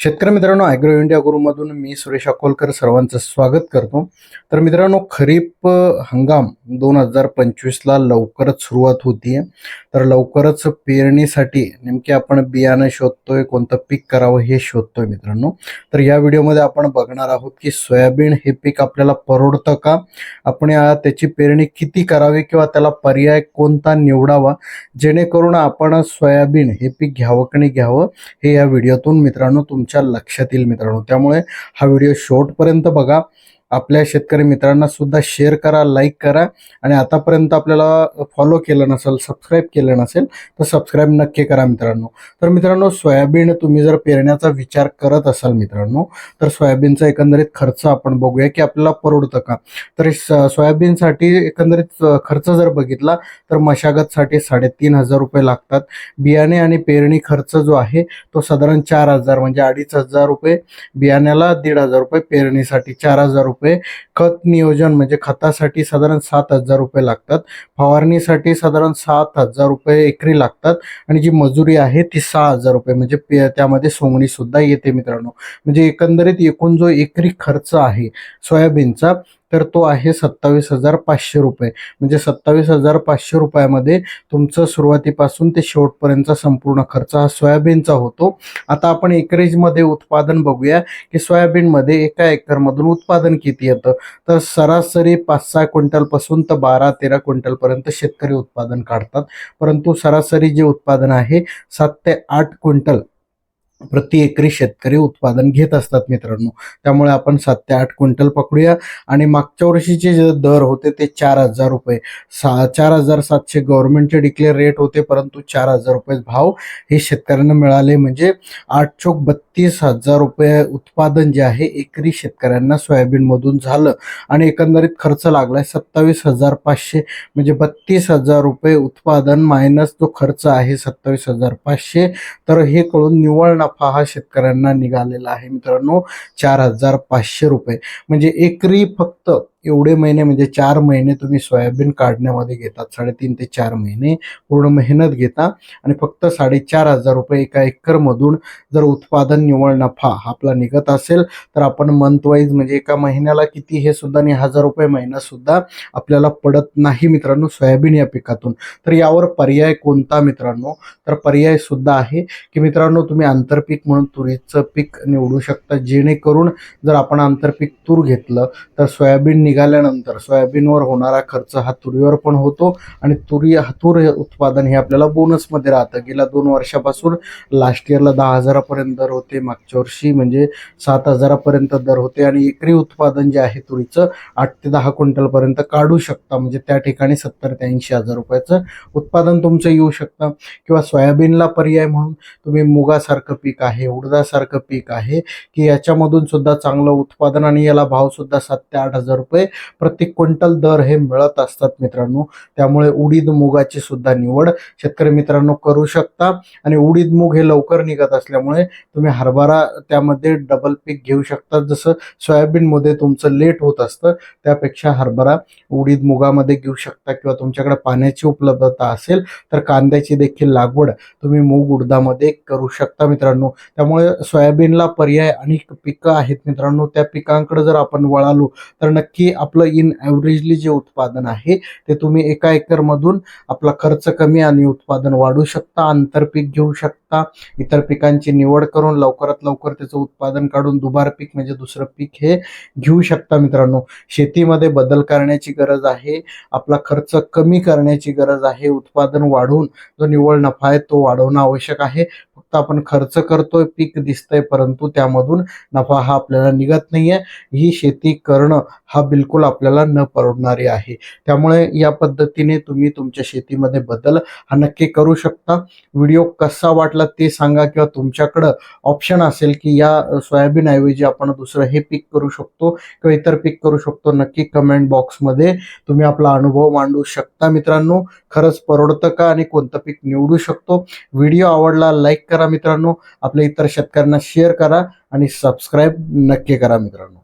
शेतकरी मित्रांनो agro India गुरुमधून मी सुरेश अकोलकर सर्वांचं स्वागत करतो. तर मित्रांनो खरीप हंगाम दोन हजार पंचवीसला लवकरच सुरुवात होतीये. तर लवकरच पेरणीसाठी नेमके आपण बियाणं शोधतोय कोणतं पीक करावं हे शोधतोय मित्रांनो. तर या व्हिडिओमध्ये आपण बघणार आहोत की सोयाबीन हे पीक आपल्याला परवडतं का? आपण त्याची पेरणी किती करावी किंवा त्याला पर्याय कोणता निवडावा? जेणेकरून आपण सोयाबीन हे पीक घ्यावं की नाही घ्यावं हे या व्हिडिओतून मित्रांनो तुमच्या लक्षात येईल मित्रांनो. त्यामुळे हा व्हिडिओ शेवटपर्यंत बघा. आपल्या शेतकरी मित्रांना सुद्धा शेअर करा लाईक करा. आणि आतापर्यंत आपल्याला फॉलो केलं नसेल सबस्क्राईब केलं नसेल तर सबस्क्राईब नक्की करा मित्रांनो. तर मित्रांनो सोयाबीन तुम्ही जर पेरण्याचा विचार करत असाल मित्रांनो तर सोयाबीनचा एकंदरीत खर्च आपण बघूया की आपल्याला परवडतं का? तर सोयाबीनसाठी एकंदरीत खर्च जर बघितला तर मशागतसाठी साडेतीन हजार रुपये लागतात. बियाणे आणि पेरणी खर्च जो आहे तो साधारण चार हजार म्हणजे अडीच हजार रुपये. बियाण्याला दीड हजार रुपये पेरणीसाठी चार हजार रुपये. खत नियोजन म्हणजे खतासाठी साधारण सात हजार रुपये लागतात. फवारणीसाठी साधारण सात हजार रुपये एकरी लागतात. आणि जी मजुरी आहे ती सहा हजार रुपये. म्हणजे त्यामध्ये सोंगणी सुद्धा येते मित्रांनो. म्हणजे एकंदरीत एकूण जो एकरी खर्च आहे सोयाबीनचा तर तो आहे सत्तावीस हजार पाचशे रुपये. म्हणजे सत्तावीस हजार पाचशे रुपयामध्ये तुमचं सुरुवातीपासून ते शेवटपर्यंतचा संपूर्ण खर्च हा सोयाबीनचा होतो. आता आपण एकरेजमध्ये उत्पादन बघूया की सोयाबीनमध्ये एका एकरमधून उत्पादन किती येतं? तर सरासरी पाच सहा क्विंटलपासून तर बारा तेरा क्विंटलपर्यंत शेतकरी उत्पादन काढतात. परंतु सरासरी जे उत्पादन आहे सात ते आठ क्विंटल प्रति एकरी शेतकरी उत्पादन घेत असतात मित्रांनो. त्यामुळे आपण सात ते आठ क्विंटल पकडूया. आणि मागच्या वर्षीचे जे दर होते ते चार हजार रुपये. सा चार हजार सातशे गव्हर्नमेंटचे डिक्लेअर रेट होते परंतु चार हजार रुपये भाव हे शेतकऱ्यांना मिळाले. म्हणजे आठ चोक बत्तीस हजार रुपये उत्पादन जे आहे एकरी शेतकऱ्यांना सोयाबीनमधून झालं. आणि एकंदरीत खर्च लागलाय सत्तावीस हजार पाचशे म्हणजे बत्तीस हजार रुपये उत्पादन मायनस जो खर्च आहे सत्तावीस हजार पाचशे. तर हे कळून निव्वळ नफा हा शेतकऱ्यांना निघालेला आहे. मित्रांनो चार हजार पाचशे रुपये. म्हणजे एकरी फक्त एवढे महिने म्हणजे चार महिने तुम्ही सोयाबीन काढण्यामध्ये घेतात साडेतीन ते चार महिने पूर्ण मेहनत घेता आणि फक्त साडेचार हजार रुपये एका एकरमधून जर उत्पादन निव्वळ नफा आपला निघत असेल तर आपण मंथवाईज म्हणजे एका महिन्याला किती हे सुद्धा आणि हजार रुपये महिनासुद्धा आपल्याला पडत नाही मित्रांनो सोयाबीन या पिकातून. तर यावर पर्याय कोणता मित्रांनो? तर पर्याय सुद्धा आहे की मित्रांनो तुम्ही आंतरपीक म्हणून तुरीचं पीक निवडू शकता जेणेकरून जर आपण आंतरपीक तूर घेतलं तर सोयाबीन निघाल्यानंतर सोयाबीनवर होणारा खर्च हा तुरीवर पण होतो आणि तुरी तूर उत्पादन हे आपल्याला बोनसमध्ये राहतं. गेल्या दोन वर्षापासून लास्ट इयरला दहा हजारापर्यंत दर होते मागच्या वर्षी म्हणजे सात हजारापर्यंत दर होते आणि एकरी उत्पादन जे आहे तुरीचं आठ ते दहा क्विंटलपर्यंत काढू शकता. म्हणजे त्या ठिकाणी सत्तर ते ऐंशी हजार रुपयाचं उत्पादन तुमचं येऊ शकतं. किंवा सोयाबीनला पर्याय म्हणून तुम्ही मुगासारखं पीक आहे उडदासारखं पीक आहे की याच्यामधून सुद्धा चांगलं उत्पादन आणि याला भावसुद्धा सात ते आठ हजार रुपये प्रति क्विंटल दर हे मिळत असतात मित्रांनो. त्यामुळे उडीद मुगाची सुद्धा निवड शेतकरी मित्रांनो करू शकता. आणि उडीद मूग हे लवकर निघत असल्यामुळे तुम्ही हरभरा त्यामध्ये डबल पीक घेऊ शकता. जसं सोयाबीनमध्ये तुमचं लेट होत असतं त्यापेक्षा हरभरा उडीद मुगामध्ये घेऊ शकता किंवा तुमच्याकडे पाण्याची उपलब्धता असेल तर कांद्याची देखील लागवड तुम्ही मूग उडदामध्ये करू शकता मित्रांनो. त्यामुळे सोयाबीनला पर्याय अनेक पिकं आहेत मित्रांनो. त्या पिकांकडे जर आपण वळालो तर नक्की आपलं इन ॲव्हरेजली जे उत्पादन आहे ते तुम्ही एका एकरमधून आपला खर्च कमी आणि उत्पादन वाढू शकता आंतरपीक घेऊ शकता. इतर पिकांची निवड करून लवकरात लवकर त्याचं उत्पादन काढून दुबार पीक म्हणजे दुसरं पीक हे घेऊ शकता मित्रांनो. शेतीमध्ये बदल करण्याची गरज आहे. आपला खर्च कमी करण्याची गरज आहे. उत्पादन वाढवून जो निव्वळ नफा आहे तो वाढवणं आवश्यक आहे. फक्त आपण खर्च करतोय पीक दिसतंय परंतु त्यामधून नफा हा आपल्याला निघत नाहीये. ही शेती करणं हा बिलकुल आपल्याला न परवडणारी आहे. त्यामुळे या पद्धतीने तुम्ही तुमच्या शेतीमध्ये बदल हा नक्की करू शकता. व्हिडिओ कसा वाटला ते सांगा किंवा तुमच्याकडं ऑप्शन असेल की या सोयाबीन ऐवजी आपण दुसरं हे पीक करू शकतो किंवा इतर पीक करू शकतो नक्की कमेंट बॉक्समध्ये तुम्ही आपला अनुभव मांडू शकता. मित्रांनो खरंच परवडतं का आणि कोणतं पीक निवडू शकतो? व्हिडिओ आवडला लाईक करा मित्रांनो. आपल्या इतर शेतकऱ्यांना शेअर करा आणि सबस्क्राईब नक्की करा मित्रांनो.